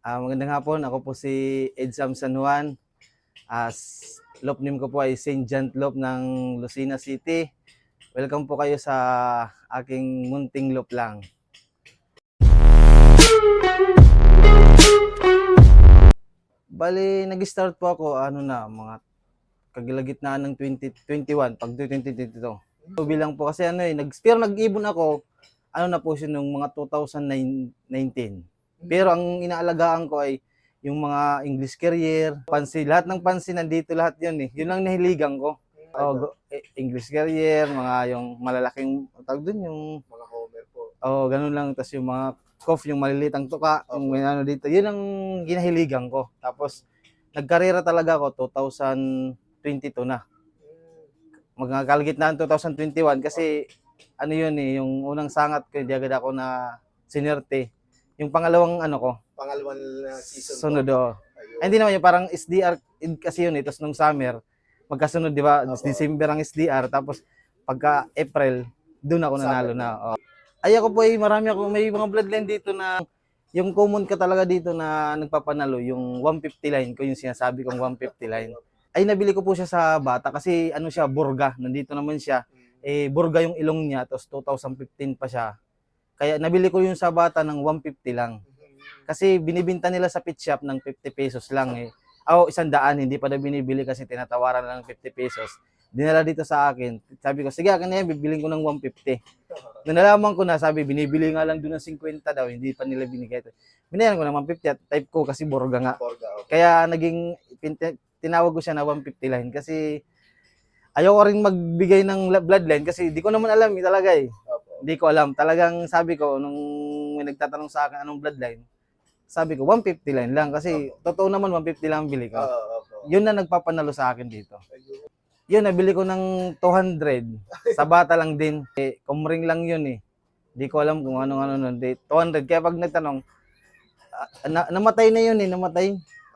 Ah, magandang hapon. Ako po si Edsam San Juan. As loop name ko po ay St. John Loop ng Lucena City. Welcome po kayo sa aking munting loop lang. Bali, nag-start po ako, ano na, mga kagilagitnaan ng 2021, pag 2022. So, bilang po kasi ano eh, nag, pero nag-ibon ako, ano na po siya nung mga 2019. Pero ang inaalagaan ko ay yung mga English career, pansi, lahat ng pansi nandito lahat yun eh. Yun lang nahiligan ko. Oh, eh, English career, mga yung malalaking, tawag dun yung, mga Homer po. oh, ganun lang. Tapos yung mga cough, yung malilitang tuka, yung may ano dito. Yun ang ginahiligan ko. Tapos, nagkarera talaga ako 2022 na. Magkakalgitnaan 2021 kasi ano yun eh, yung unang sangat ko, hindi agad ako na sinerte. Yung pangalawang ano ko, Pangalawang na season sunod po. Ay, hindi naman yun, parang SDR kasi yun eh. Tapos nung summer, magkasunod, di ba? Opo. December ang SDR. Tapos pagka April, doon ako nanalo Summer. na. Oh. Ay ako po ay marami ako, may mga bloodline dito na yung common ka talaga dito na nagpapanalo, yung 150 line ko, yung sinasabi kong 150 line. Ay nabili ko po siya sa bata kasi ano siya, burga. Nandito naman siya. Eh, burga yung ilong niya, tapos 2015 pa siya. Kaya nabili ko yung sa bata ng 150 lang. Kasi binibinta nila sa pet shop ng 50 pesos lang eh. O, isang daan, hindi pa na binibili kasi tinatawaran na ng 50 pesos. Dinala dito sa akin. Sabi ko, sige, akin na yan, bibiling ko ng 150. Nung nalaman ko na, sabi, binibili nga lang doon ng 50 daw, hindi pa nila binigay. Binayan ko ng 150 at type ko kasi borga nga. Okay. Kaya naging, tinawag ko siya na 150 line kasi ayoko rin magbigay ng bloodline kasi di ko naman alam eh, talaga eh. Hindi ko alam. Talagang sabi ko, nung may nagtatanong sa akin anong bloodline, sabi ko, 150 line lang. Kasi totoo naman, 150 lang ang bili ko. Oo, opo. Yun na nagpapanalo sa akin dito. Yun, nabili ko ng 200. Sa bata lang din. Eh, kumring lang yun eh. Hindi ko alam kung anong ano nun. Di- 200. Kaya pag nagtanong, ah, na, namatay na yun eh. Namatay.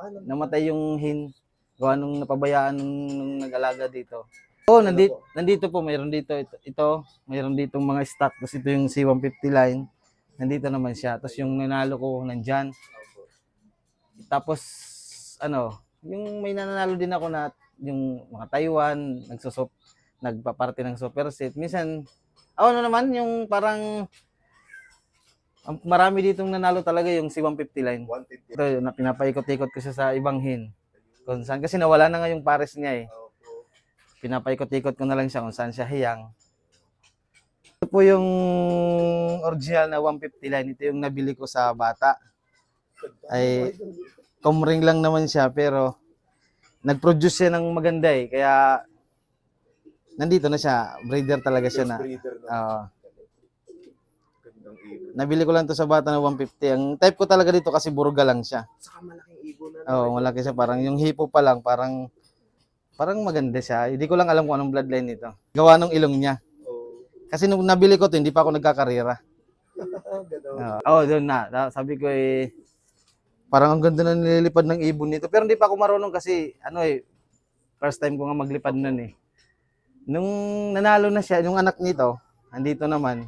Ah, nam- Namatay yung hin. Kung anong napabayaan nung, nung nag-alaga dito. Oh, nandito, po? nandito po, mayroon dito, ito, ito mayroon dito mga stock. Tapos ito yung C150 line. Nandito naman siya. Tapos yung nanalo ko nandyan. Opo. Tapos, ano, yung may nanalo din ako na yung mga Taiwan, nagsusop, nagpaparte ng super set. Minsan, oh, ano naman, yung parang, ang marami ditong nanalo talaga yung C150 line. 150. Ito, na pinapaikot-ikot ko siya sa ibang hin. Kung saan, kasi nawala na nga yung pares niya eh. Pinapaikot-ikot ko na lang siya kung saan siya hiyang. Ito po yung original na 150 line. Ito yung nabili ko sa bata. Ay, kumring lang naman siya pero nag-produce siya ng maganda eh. Kaya nandito na siya. Breeder talaga siya na. Ibon. nabili ko lang to sa bata na 150. Ang type ko talaga dito kasi burga lang siya. Saka malaking ibon na. Oo, malaki siya. Parang yung hipo pa lang, parang parang maganda siya. Hindi ko lang alam kung anong bloodline nito. Gawa ng ilong niya. Oo. Kasi nung nabili ko to, hindi pa ako nagkakarera. Oo, oh, doon na. Sabi ko eh, parang ang ganda na nililipad ng ibon nito. Pero hindi pa ako marunong kasi, ano eh, first time ko nga maglipad nun eh. Nung nanalo na siya, yung anak nito, andito naman,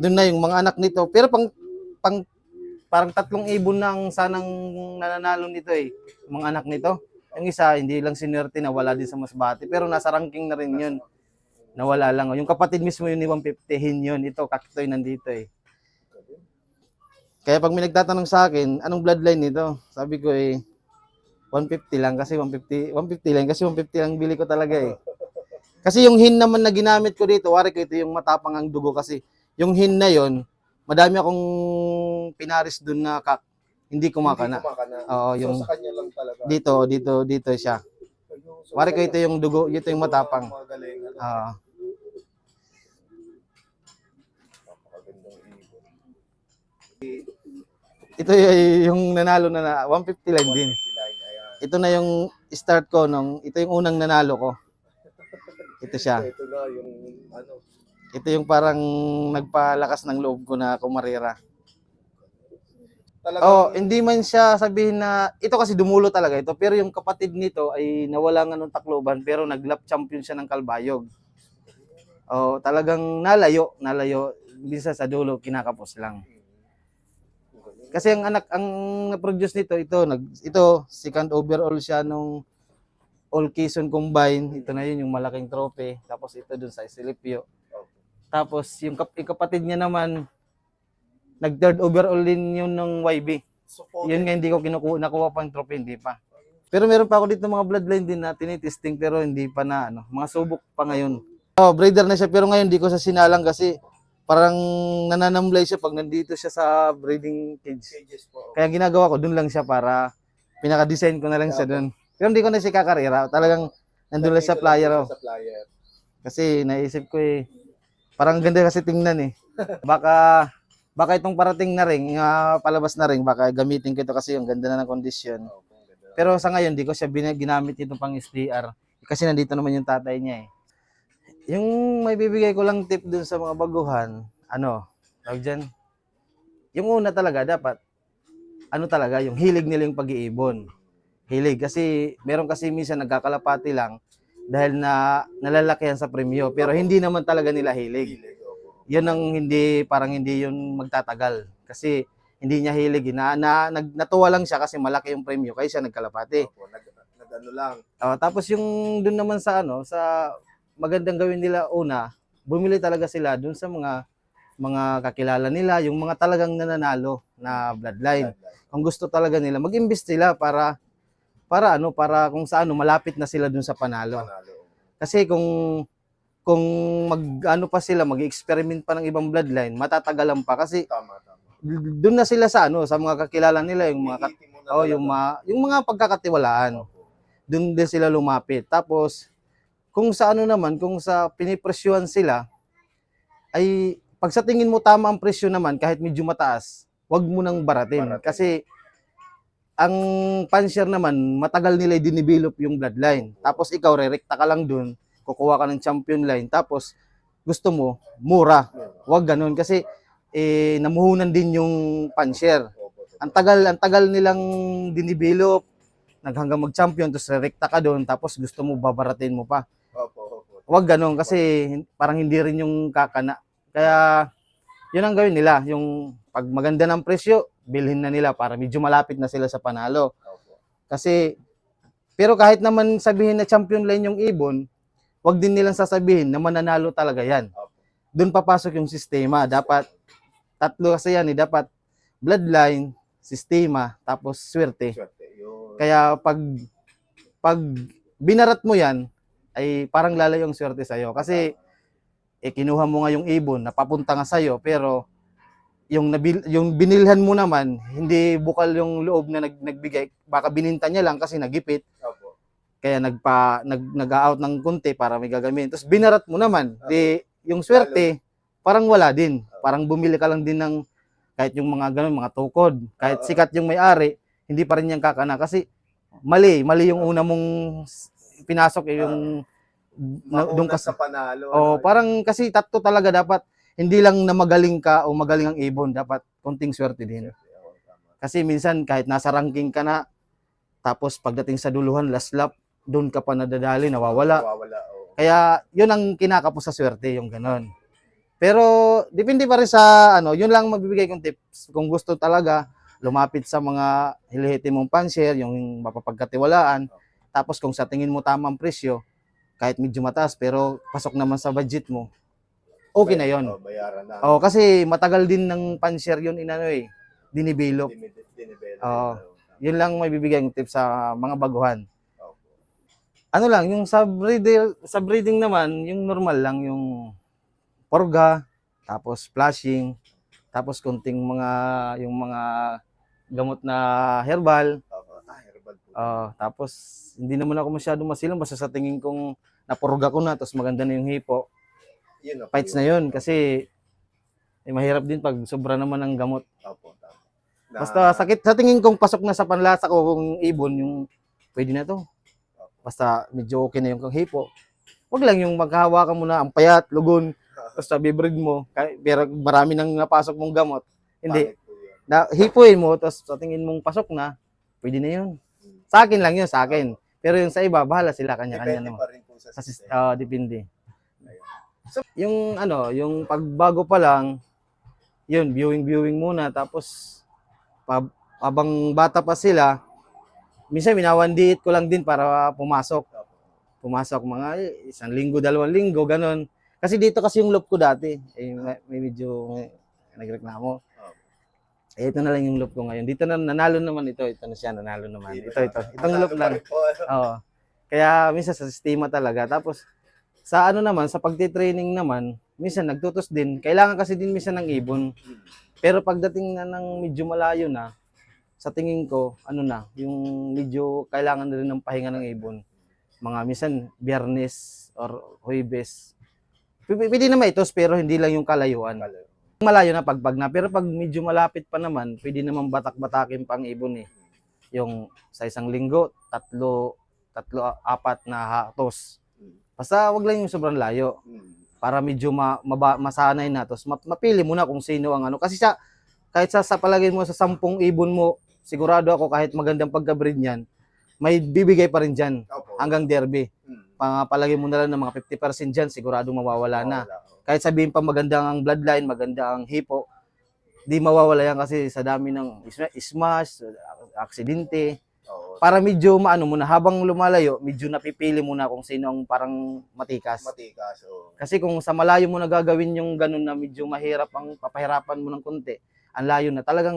doon na yung mga anak nito. Pero pang, pang, parang tatlong ibon na ang sanang nananalo nito eh, yung mga anak nito. Yung isa, hindi lang sinwerte na wala din sa Masbate, pero nasa ranking na rin yun. Nawala lang. Yung kapatid mismo yun ni 150, hin yun. Ito, kakitoy nandito eh. Kaya pag may nagtatanong sa akin, anong bloodline nito? Sabi ko eh, 150 lang kasi 150, 150 lang kasi 150 lang bili ko talaga eh. Kasi yung hin naman na ginamit ko dito, wari ko ito yung matapang ang dugo kasi yung hin na yon, madami akong pinaris dun na kak, hindi kumakana. Hindi kumakana. Oo, yung So, sa kanya lang talaga. dito, dito, dito siya. So, Wari ko ito yung dugo, ito yung matapang. Ano? Napakagandang ibon. ito yung nanalo na na 150 lang din. 150 line. Ayan. Ito na yung start ko nung ito yung unang nanalo ko. Ito siya. Ito na yung ano. Ito yung parang nagpalakas ng loob ko na kumarera. Talagang Oh, hindi man siya sabihin na ito kasi dumulo talaga ito pero yung kapatid nito ay nawala nga nung takloban pero naglap champion siya ng Kalbayog. Oh, talagang nalayo, nalayo. Bisa sa dulo kinakapos lang. Kasi ang anak, ang na-produce nito, ito, nag, ito, second overall siya nung All Quezon Combine. Ito na yun, yung malaking trophy. Tapos ito dun sa Silipio. Tapos yung, kap- yung kapatid niya naman, nag third overall din yun ng YB. So, po, Yun nga hindi ko kinukuha, nakuha pang trophy, hindi pa. Pero meron pa ako dito mga bloodline din na tinitesting pero hindi pa na ano, mga subok pa ngayon. Oh, breeder na siya pero ngayon hindi ko sa sinalang kasi parang nananamlay siya pag nandito siya sa breeding cage. Kaya ginagawa ko doon lang siya para pinaka-design ko na lang siya doon. Pero hindi ko na siya kakarera. Talagang nandun lang sa flyer. oh. Kasi naisip ko eh, parang ganda kasi tingnan eh. Baka baka itong parating na ring, nga palabas na ring, baka gamitin ko ito kasi yung ganda na ng kondisyon. Pero sa ngayon, di ko siya ginamit ito pang SDR. Kasi nandito naman yung tatay niya eh. Yung may bibigay ko lang tip dun sa mga baguhan, ano, tawag dyan, yung una talaga, dapat, ano talaga, yung hilig nila yung pag-iibon. Hilig. Kasi, meron kasi minsan nagkakalapati lang dahil na nalalakihan sa premyo. Pero hindi naman talaga nila hilig Hilig, yun ang hindi parang hindi yun magtatagal kasi hindi niya hilig eh. na, na nag, natuwa lang siya kasi malaki yung premyo kaya siya nagkalapati Opo, nag, nag ano lang. Ah, tapos yung dun naman sa ano sa magandang gawin nila una bumili talaga sila dun sa mga mga kakilala nila yung mga talagang nananalo na bloodline kung gusto talaga nila mag-invest sila para para ano para kung sa ano malapit na sila dun sa panalo Panalo. kasi kung kung mag ano pa sila, mag-experiment pa ng ibang bloodline, matatagalan pa kasi Tama, tama. doon na sila sa ano, sa mga kakilala nila, yung mga kat- oh, yung mga yung mga pagkakatiwalaan. Doon din sila lumapit. Tapos kung sa ano naman, kung sa pinipresyuhan sila ay pag sa tingin mo tama ang presyo naman kahit medyo mataas, wag mo nang baratin Baratin. kasi ang pansier naman, matagal nila i-develop yung bloodline. Tapos ikaw, rerekta ka lang dun, kukuha ka ng champion line, tapos gusto mo, mura. Huwag ganun kasi eh, namuhunan din yung opo. Ang tagal, ang tagal nilang dinidevelop, naghanggang mag-champion, tapos rerekta ka doon, tapos gusto mo babaratin mo pa. Huwag ganun kasi parang hindi rin yung kakana. Kaya yun ang gawin nila, yung pag maganda ng presyo, bilhin na nila para medyo malapit na sila sa panalo. Kasi, pero kahit naman sabihin na champion line yung ibon, wag din nilang sasabihin na mananalo talaga yan. Doon papasok yung sistema. Dapat, tatlo kasi yan eh. Dapat bloodline, sistema, tapos swerte. Kaya pag, pag binarat mo yan, ay parang lalayo yung swerte sa'yo. Kasi, eh, kinuha mo nga yung ibon, napapunta nga sa'yo, pero yung nabil, yung binilhan mo naman, hindi bukal yung loob na nag, nagbigay. Baka bininta niya lang kasi nagipit, Opo. Kaya nagpa nag nag-out ng konti para may gagamitin. Tapos binarat mo naman, di yung swerte parang wala din. Parang bumili ka lang din ng kahit yung mga ganun, mga tukod, kahit sikat yung may-ari, hindi pa rin yan kakana kasi mali, mali yung una mong pinasok eh, yung Mauna doon ka sa panalo. Oh, ano, parang kasi tatlo talaga dapat hindi lang na magaling ka o magaling ang ibon, dapat konting swerte din. Kasi minsan kahit nasa ranking ka na, tapos pagdating sa duluhan, last lap, doon ka pa nadadali, nawawala. Nawawala. oo. Kaya yun ang kinakapos sa swerte, yung ganon. Pero depende pa rin sa ano, yun lang mabibigay kong tips. Kung gusto talaga, lumapit sa mga hilihiti mong pansier, yung mapapagkatiwalaan. Tapos kung sa tingin mo tamang presyo, kahit medyo mataas pero pasok naman sa budget mo, okay na yon. Oo, bayaran na. Oh, kasi matagal din ng pansier yun inano eh, dinevelop. Oo. Oo, Yun lang may bibigay kong tips sa mga baguhan. Ano lang, yung sa breeding, sa breeding naman, yung normal lang, yung porga, tapos flashing, tapos konting mga, yung mga gamot na herbal. Ah, herbal po. ah, tapos hindi naman ako masyado masilang, basta sa tingin kong napurga ko na, tapos maganda na yung hipo, Yun na po fights yun. na yun, kasi eh, mahirap din pag sobra naman ng gamot. Opo, tama. Na- Basta sakit, sa tingin kong pasok na sa panlasa ko kung ibon, yung pwede na to. Basta medyo okay na yung kang hipo. Wag lang yung maghahawakan mo na ang payat, lugon, tapos sabi breed mo, pero marami nang napasok mong gamot. Hindi, na, hipuin mo, tapos sa tingin mong pasok na, pwede na yun. Sa akin lang yun, sa akin. Pero yung sa iba, bahala sila kanya-kanya Depende naman. pa rin po sa sis- sistema. ah, depende. So- Yung ano, yung pagbago pa lang, yun, viewing viewing muna tapos pa, habang bata pa sila, minsan minawandiit ko lang din para pumasok. Pumasok mga isang linggo, dalawang linggo, ganun. Kasi dito kasi yung loop ko dati. Eh, may, may medyo may, nagreklamo. Eh, ito na lang yung loop ko ngayon. Dito na, nanalo naman ito. Ito na siya, nanalo naman. Ito, ito. Itong loop lang. Oo. Kaya minsan sa sistema talaga. Tapos sa ano naman, sa pagtitraining naman, minsan nagtutos din. Kailangan kasi din minsan ng ibon. Pero pagdating na ng medyo malayo na, sa tingin ko, ano na, yung medyo kailangan na rin ng pahinga ng ibon. Mga minsan, biyernes or huwebes. Pwede na maitos pero hindi lang yung kalayuan. Malayo na pagpag na. Pero pag medyo malapit pa naman, pwede naman batak-batakin pang ibon eh. Yung sa isang linggo, tatlo, tatlo, apat na hatos. Basta wag lang yung sobrang layo para medyo ma, maba, masanay na. Tapos ma- mapili mo na kung sino ang ano. Kasi sa, kahit sa, sa palagay mo sa sampung ibon mo, sigurado ako kahit magandang pagka-breed niyan, may bibigay pa rin Opo. hanggang derby. Hmm. Pang, palagay mo na lang ng mga 50% dyan, sigurado mawawala na. Opo. Kahit sabihin pa maganda ang bloodline, maganda ang hipo, di mawawala yan kasi sa dami ng smash, aksidente. Oo. Para medyo maano muna, habang lumalayo, medyo napipili muna kung sino ang parang matikas. Matikas. oo. Kasi kung sa malayo mo na gagawin yung ganun na medyo mahirap ang papahirapan mo ng konti, ang layo na talagang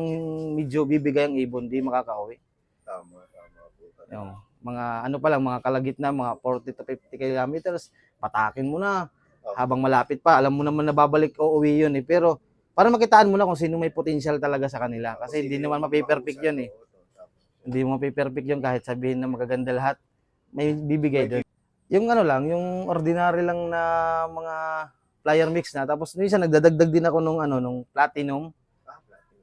medyo bibigay ang ibon, di makakauwi. Tama, tama po. Yung mga ano pa lang, mga kalagit na, mga 40 to 50 kilometers, patakin mo na. Opo. Habang malapit pa, alam mo naman na babalik o uwi yun eh. Pero para makitaan mo na kung sino may potential talaga sa kanila. Kasi hindi naman mapiperfect yun eh. tama. Hindi mo mapiperfect yun kahit sabihin na magaganda lahat. May bibigay doon. Yung ano lang, yung ordinary lang na mga flyer mix na. Tapos minsan nagdadagdag din ako nung ano, nung platinum.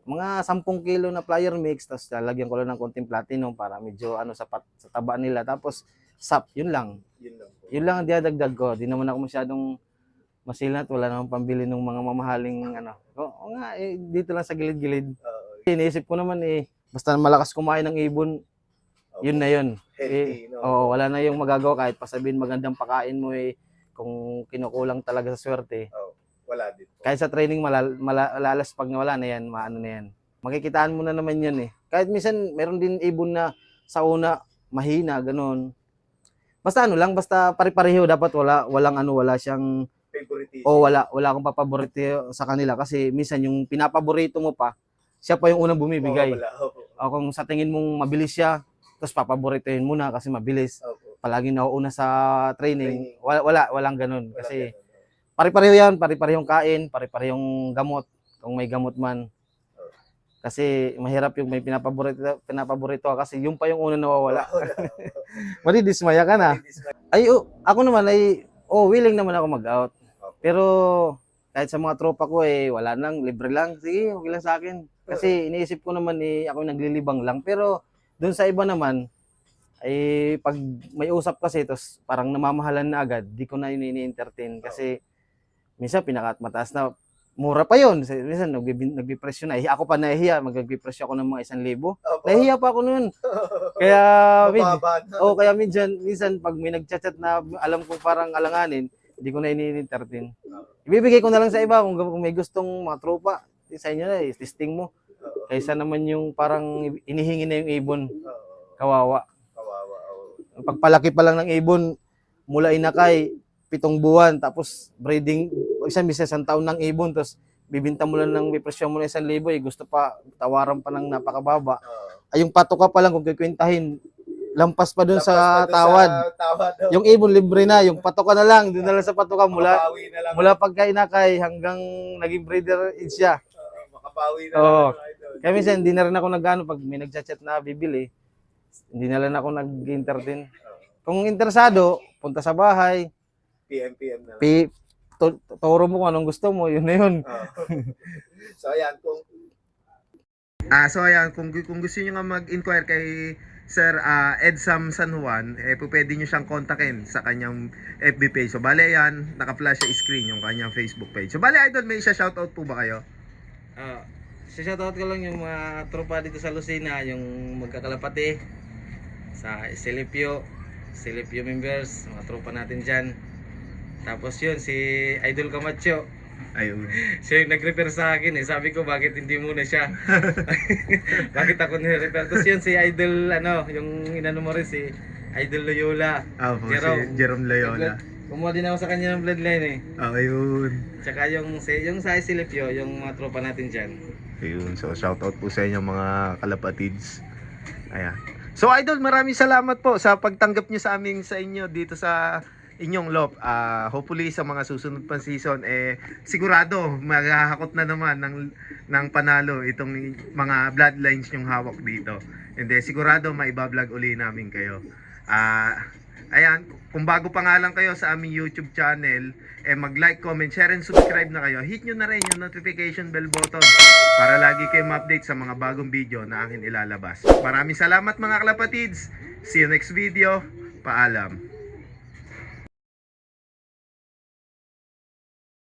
Mga 10 kilo na flyer mix. Tapos lalagyan ko lang ng konting platinum para medyo ano sa, pat, sa taba nila. Tapos sap, yun lang. Yun lang po. Yun lang ang dinadagdag ko. Di naman ako masyadong masilat. Wala namang pambili ng mga mamahaling ano. Oo nga, eh, dito lang sa gilid-gilid. Oo, Iniisip ko naman eh, basta malakas kumain ng ibon, opo. yun na yun. Healthy, no? Oo, wala na yung magagawa kahit pa sabihin magandang pakain mo eh, kung kinukulang talaga sa swerte. Oo, Wala din po. Kahit sa training malal, mala- malalas pag nawala na yan, maano na yan. Makikitaan mo na naman yan eh. Kahit minsan meron din ibon na sa una mahina, ganun. Basta ano lang, basta pare-pareho dapat wala walang ano wala siyang Favoritism. o wala wala akong papaborito sa kanila kasi minsan yung pinapaborito mo pa siya pa yung unang bumibigay. Oo, wala. Opo. O kung sa tingin mong mabilis siya, tapos papaboritohin mo na kasi mabilis. Opo. Palagi nauuna sa training. Training. Wala, wala walang ganun. Wala Kasi ganun? Pare-pareho yan, pare-parehong kain, pare-parehong gamot, kung may gamot man. Kasi mahirap yung may pinapaborito, pinapaborito ka kasi yung pa yung una nawawala. Wala. Madidismaya ka na. Ay, oh, ako naman ay, oh, willing naman ako mag-out. Pero kahit sa mga tropa ko eh, wala nang, libre lang. Sige, okay lang sa akin. Kasi iniisip ko naman eh, ako naglilibang lang. Pero doon sa iba naman, ay pag may usap kasi, tapos parang namamahalan na agad, di ko na yun ini-entertain. Kasi minsan pinakat mataas na, mura pa. Sa- Minsan nagbi- nagbipresyo na. Eh, Ako pa nahihiya, magbipresyo ako ng mga isang libo. Opo. Nahihiya pa ako noon. Kaya, na. oh, kaya minsan, minsan pag may nagchat-chat na alam ko parang alanganin, hindi ko na ini-entertain. Ibibigay ko na lang sa iba kung, kung may gustong mga tropa. eh, Sa inyo na, eh, testing mo. Oo. Kaysa naman yung parang inihingi na yung ibon, kawawa. Kawawa. Pagpalaki pa lang ng ibon, mula inakay, pitong buwan, tapos breeding, isang bisa isang taon ng ibon, tapos bibinta mo lang ng may presyo mo na isang libo, eh, gusto pa, tawaran pa ng napakababa. Ay, yung pato ka pa lang, kung kikwentahin, lampas pa dun Tapos sa pa doon tawad. Sa tawad. Yung ibon libre na, yung pato ka na lang, doon na lang sa pato ka mula, lang. mula pagka inakay hanggang naging breeder age siya. Oo, Makabawi na Oo. lang. Kaya minsan, hindi na rin ako nagano pag may nagchat-chat na bibili, hindi na lang ako nag-entertain. Kung interesado, punta sa bahay, PM, PM na lang. pi, tu- turo mo kung anong gusto mo, yun na yun. So ayan, kung Ah, so ayan, kung kung gusto niyo nga mag-inquire kay Sir ah, Ed Sam San Juan, eh po pwede niyo siyang kontakin sa kanyang FB page. So bale yan, naka-flash sa screen yung kanyang Facebook page. So bale idol, may siya shoutout po ba kayo? Uh, shoutout ko lang yung mga tropa dito sa Lucena, yung magkakalapati sa Silipio, Silipio members, mga tropa natin dyan. Tapos yun, si Idol Camacho, Ayun. Siya yung nag-refer sa akin eh. Sabi ko, bakit hindi muna siya? bakit ako ni-refer? Tapos yun, si Idol, ano, yung inano mo rin, si Idol Loyola. Ah, po, Jerome. si Jerome Loyola. Kumuha din ako sa kanya ng bloodline eh. Ah, ayun. Tsaka yung, si, yung sa Silipio, yung mga tropa natin dyan. Ayun. So, shoutout po sa inyo mga kalapatids. Ayan. So, Idol, maraming salamat po sa pagtanggap niyo sa amin sa inyo dito sa inyong lop. Ah, hopefully sa mga susunod pang season eh sigurado maghahakot na naman ng ng panalo itong mga bloodlines yung hawak dito. And then, sigurado maiba-vlog uli namin kayo. Ah, ayan, kung bago pa nga lang kayo sa aming YouTube channel, eh mag-like, comment, share, and subscribe na kayo. Hit nyo na rin yung notification bell button para lagi kayo ma-update sa mga bagong video na akin ilalabas. Maraming salamat mga kalapatids. See you next video. Paalam.